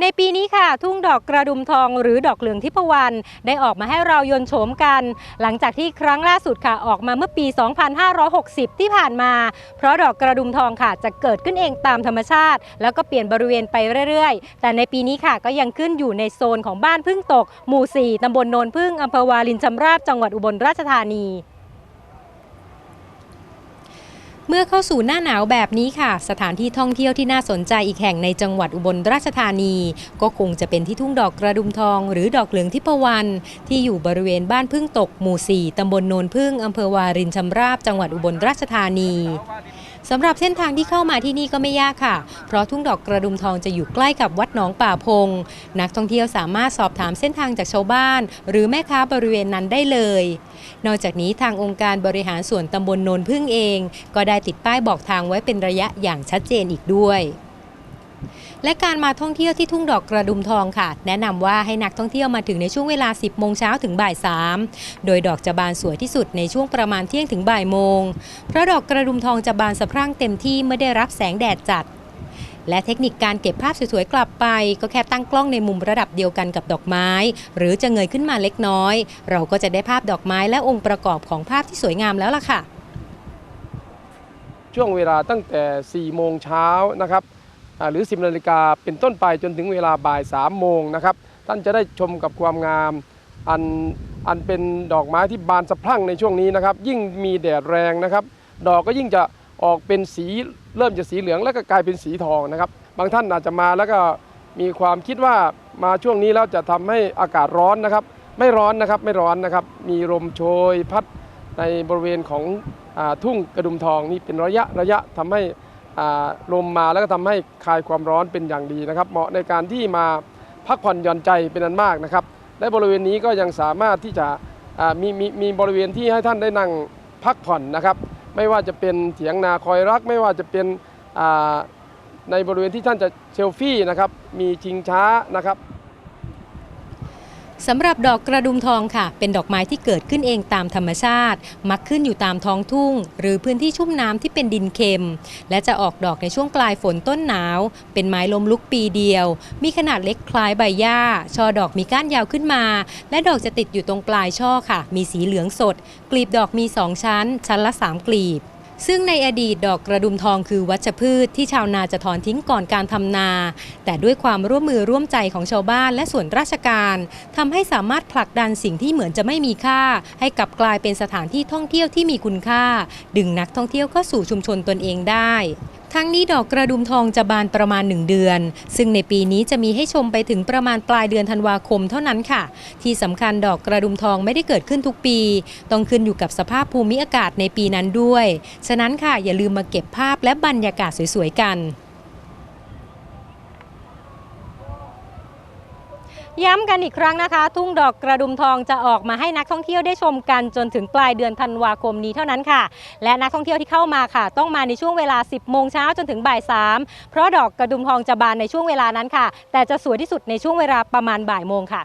ในปีนี้ค่ะ ทุ่งดอกกระดุมทองหรือดอกเหลืองทิพวรรณได้ออกมาให้เรายนโฉมกัน หลังจากที่ครั้งล่าสุดค่ะออกมาเมื่อปี 2560 ที่ผ่านมา เพราะดอกกระดุมทองค่ะจะเกิดขึ้นเองตามธรรมชาติ แล้วก็เปลี่ยนบริเวณไปเรื่อยๆ แต่ในปีนี้ค่ะก็ยังขึ้นอยู่ในโซนของบ้านพึ่งตก หมู่ 4 ตำบลโนนพึ่งอำเภอวารินชำราบจังหวัดอุบลราชธานี เมื่อเข้าสู่หน้าหนาวแบบนี้ค่ะ สถานที่ท่องเที่ยวที่น่าสนใจอีกแห่งในจังหวัดอุบลราชธานี ก็คงจะเป็นที่ทุ่งดอกกระดุมทอง หรือดอกเหลืองทิพวรรณที่อยู่บริเวณบ้านพึ่งตกหมู่ 4 ตำบลโนนพึ่งอำเภอวารินชำราบจังหวัดอุบลราชธานี สำหรับเส้นทางที่เข้ามาที่นี่ก็ไม่ยากค่ะ เพราะทุ่งดอกกระดุมทองจะอยู่ใกล้กับวัดหนองป่าพง นักท่องเที่ยวสามารถสอบถามเส้นทางจากชาวบ้าน หรือแม่ค้าบริเวณนั้นได้เลย นอกจากนี้ทางองค์การบริหารส่วนตำบลโนนพึ่งเอง ก็ได้ติดป้ายบอกทางไว้เป็นระยะอย่างชัดเจนอีกด้วย และการมาท่องเที่ยวที่ทุ่งดอกกระดุมทองค่ะ แนะนำว่าให้นักท่องเที่ยวมาถึงในช่วงเวลา 10 โมงเช้าถึงบ่าย 3 โดยดอกจะบานสวยที่สุดในช่วงประมาณเที่ยงถึงบ่ายโมง เพราะดอกกระดุมทองจะบานสะพรั่งเต็มที่เมื่อได้รับแสงแดดจัด และเทคนิคการเก็บภาพสวยๆกลับไป ก็แค่ตั้งกล้องในมุมระดับเดียวกันกับดอกไม้ หรือจะเงยขึ้นมาเล็กน้อย เราก็จะได้ภาพดอกไม้และองค์ประกอบของภาพที่สวยงามแล้วล่ะค่ะ ช่วงเวลาตั้งแต่4โมงเช้านะครับ หรือ 10นาฬิกาเป็นต้นไปจนถึงเวลาบ่าย3โมงนะครับ ท่านจะได้ชมกับความงามอันอันเป็นดอกไม้ที่บานสะพรั่งในช่วงนี้นะครับ ยิ่งมีแดดแรงนะครับ ดอกก็ยิ่งจะออกเป็นสีเริ่มจะสีเหลืองแล้วก็กลายเป็นสีทองนะครับ บางท่านอาจจะมาแล้วก็มีความคิดว่ามาช่วงนี้แล้วจะทำให้อากาศร้อนนะครับ ไม่ร้อนนะครับไม่ร้อนนะครับ มีลมโชยพัดในบริเวณของอทุ่งกระดุมทองนี่เป็นระยะระยะทำให้ ลมมาแล้วก็ทำให้คลายความร้อนเป็นอย่างดีนะครับ เหมาะในการที่มาพักผ่อนหย่อนใจเป็นอันมากนะครับ และบริเวณนี้ก็ยังสามารถที่จะมีมีมีบริเวณที่ให้ท่านได้นั่งพักผ่อนนะครับ ไม่ว่าจะเป็นเถียงนาคอยรัก ไม่ว่าจะเป็นในบริเวณที่ท่านจะเซลฟี่นะครับ มีชิงช้านะครับ สำหรับดอกกระดุมทองค่ะ เป็นดอกไม้ที่เกิดขึ้นเองตามธรรมชาติ มักขึ้นอยู่ตามท้องทุ่ง หรือพื้นที่ชุ่มน้ำที่เป็นดินเค็ม และจะออกดอกในช่วงปลายฝนต้นหนาว เป็นไม้ลมลุกปีเดียว มีขนาดเล็กคล้ายใบหญ้า ช่อดอกมีก้านยาวขึ้นมา และดอกจะติดอยู่ตรงปลายช่อค่ะ มีสีเหลืองสด กลีบดอกมี 2 ชั้น ชั้นละ 3 กลีบ ซึ่งในอดีตดอกกระดุมทองคือวัชพืชที่ชาวนาจะถอนทิ้งก่อนการทำนา แต่ด้วยความร่วมมือร่วมใจของชาวบ้านและส่วนราชการทำให้สามารถผลักดันสิ่งที่เหมือนจะไม่มีค่า ให้กลับกลายเป็นสถานที่ท่องเที่ยวที่มีคุณค่า ดึงนักท่องเที่ยวเข้าสู่ชุมชนตนเองได้ ทั้งนี้ดอกกระดุมทองจะบานประมาณ 1 เดือน ซึ่งในปีนี้จะมีให้ชมไปถึงประมาณปลายเดือนธันวาคมเท่านั้นค่ะ ที่สำคัญดอกกระดุมทองไม่ได้เกิดขึ้นทุกปี ต้องขึ้นอยู่กับสภาพภูมิอากาศในปีนั้นด้วย ฉะนั้นค่ะอย่าลืมมาเก็บภาพและบรรยากาศสวยๆกัน ย้ำกันอีกครั้งนะคะ ทุ่งดอกกระดุมทองจะออกมาให้นักท่องเที่ยวได้ชมกันจนถึงปลายเดือนธันวาคมนี้เท่านั้นค่ะ และนักท่องเที่ยวที่เข้ามาค่ะ ต้องมาในช่วงเวลา 10 โมงเช้าจนถึงบ่าย3เพราะดอกกระดุมทองจะบานในช่วงเวลานั้นค่ะ แต่จะสวยที่สุดในช่วงเวลาประมาณบ่ายโมงค่ะ